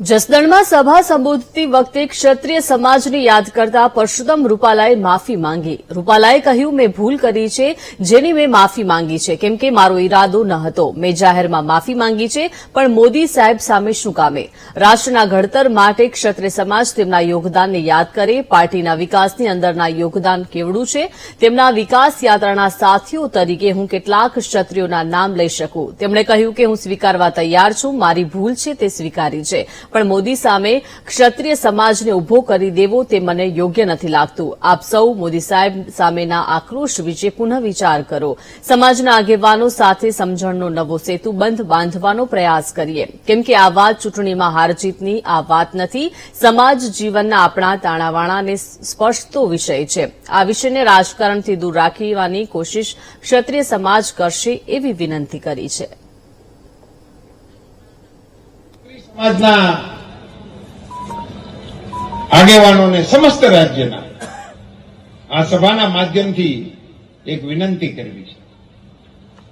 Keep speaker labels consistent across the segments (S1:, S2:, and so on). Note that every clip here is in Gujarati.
S1: જસદણમાં સભા સંબોધતી વખતે ક્ષત્રિય સમાજને યાદ કરતા પરશુતમ રૂપાલાએ માફી માંગી. રૂપાલાએ કહ્યું, મેં ભૂલ કરી છે, જેની મેં માફી માંગી છે. કેમ કે મારો ઈરાદો ન હતો. મેં જાહેરમાં માફી માંગી છે, પણ મોદી સાહેબ સામે શું કામે? રાષ્ટ્રના ઘડતર માટે ક્ષત્રિય સમાજ તેમના યોગદાનને યાદ કરે. પાર્ટીના વિકાસની અંદરના યોગદાન કેવડું છે? તેમના વિકાસ યાત્રાના સાથીઓ તરીકે હું કેટલાક ક્ષત્રિયોના નામ લઈ શકું? તેમણે કહ્યું કે હું સ્વીકારવા તૈયાર છું. મારી ભૂલ છે, તે સ્વીકારી છે. પણ મોદી સામે ક્ષત્રિય સમાજને ઊભો કરી દેવો તે મને યોગ્ય નથી લાગતું. આપ સૌ મોદી સાહેબ સામેના આક્રોશ વિશે પુનઃ વિચાર કરો. સમાજના આગેવાનો સાથે સમજણનો નવો સેતુબંધ બાંધવાનો પ્રયાસ કરીએ. કેમ કે આ વાત ચૂંટણીમાં હારજીતની આ વાત નથી, સમાજ જીવનના આપણા તાણાવાણાને સ્પર્શતો વિષય છે. આ વિષયને રાજકારણથી દૂર રાખવાની કોશિશ ક્ષત્રિય સમાજ કરશે એવી વિનંતી કરી છે.
S2: સમાજના આગેવાનોને સમસ્ત રાજ્યના આ સભાના માધ્યમથી એક વિનંતી કરવી છે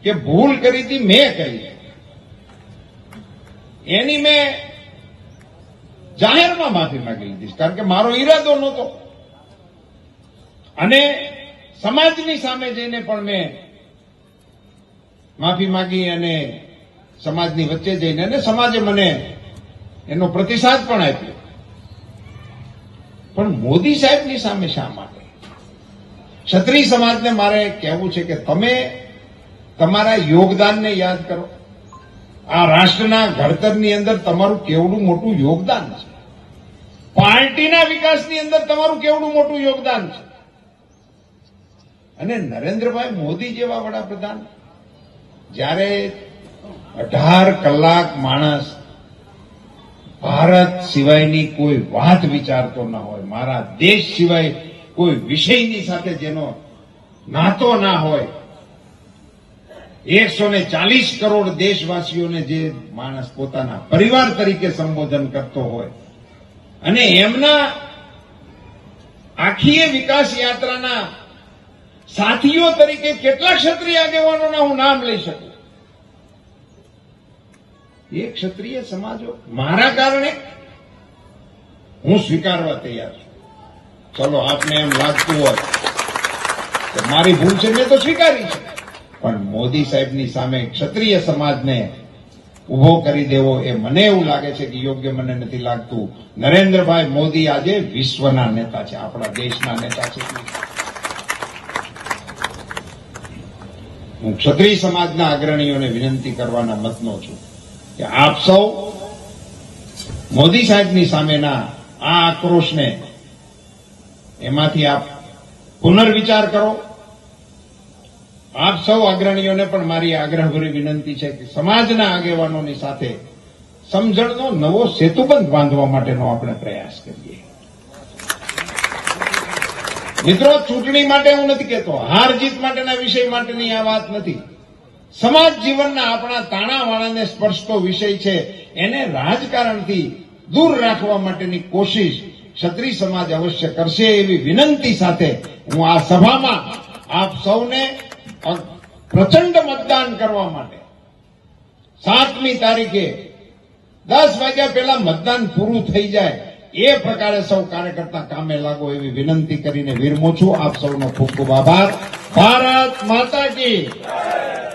S2: કે ભૂલ કરી હતી મેં કરી એની મેં જાહેરમાં માફી માંગી લીધી કારણ કે મારો ઈરાદો નહોતો. અને સમાજની સામે જઈને પણ મેં માફી માંગી અને સમાજની વચ્ચે જઈને અને સમાજે મને એનો પ્રતિસાદ પણ આપ્યો. પણ મોદી સાહેબની સામે શા માટે? ક્ષત્રિય સમાજને મારે કહેવું છે કે તમે તમારા યોગદાનને યાદ કરો. આ રાષ્ટ્રના ઘડતરની અંદર તમારું કેવડું મોટું યોગદાન છે. પાર્ટીના વિકાસની અંદર તમારું કેવડું મોટું યોગદાન છે. અને નરેન્દ્રભાઈ મોદી જેવા વડાપ્રધાન, જ્યારે અઢાર કલાક માણસ ભારત સિવાયની કોઈ વાત વિચારતો ન હોય. મારા દેશ સિવાય કોઈ વિષયની સાથે જેનો નાતો ના હોય. એકસો ને ચાલીસ કરોડ દેશવાસીઓને જે માણસ પોતાના પરિવાર તરીકે સંબોધન કરતો હોય. અને એમના આખીય વિકાસ યાત્રાના સાથીઓ તરીકે કેટલા ક્ષત્રિય આગેવાનોના હું નામ લઈ શકું? એ ક્ષત્રિય સમાજો મારા કારણે હું સ્વીકારવા તૈયાર છું. ચલો, આપને એમ લાગતું હોય કે મારી ભૂલ છે, મેં તો સ્વીકારી છે. પણ મોદી સાહેબની સામે ક્ષત્રિય સમાજને ઊભો કરી દેવો એ મને એવું લાગે છે કે યોગ્ય મને નથી લાગતું. નરેન્દ્રભાઈ મોદી આજે વિશ્વના નેતા છે, આપણા દેશના નેતા છે. હું ક્ષત્રિય સમાજના અગ્રણીઓને વિનંતી કરવાના મતનો છું. કે આપ સૌ મોદી સાહેબની સામેના આ આક્રોશને એમાંથી આપ પુનર્વિચાર કરો. આપ સૌ અગ્રણીઓને પણ મારી આગ્રહભરી વિનંતી છે કે સમાજના આગેવાનોની સાથે સમજણનો નવો સેતુબંધ બાંધવા માટેનો આપણે પ્રયાસ કરીએ. મિત્રો, ચૂંટણી માટે હું નથી કહેતો. હાર જીત માટેના વિષય માટેની આ વાત નથી. સમાજ જીવનના આપણા તાણાવાણાને સ્પર્શતો વિષય છે. એને રાજકારણથી દૂર રાખવા માટેની કોશિશ ક્ષત્રિય સમાજ અવશ્ય કરશે એવી વિનંતી સાથે હું આ સભામાં આપ સૌને પ્રચંડ મતદાન કરવા માટે સાતમી તારીખે દસ વાગ્યા પહેલા મતદાન પૂરું થઈ જાય એ પ્રકારે સૌ કાર્યકર્તા કામે લાગો એવી વિનંતી કરીને વિરમું છું. આપ સૌનો ખૂબ ખૂબ આભાર. ભારત માતા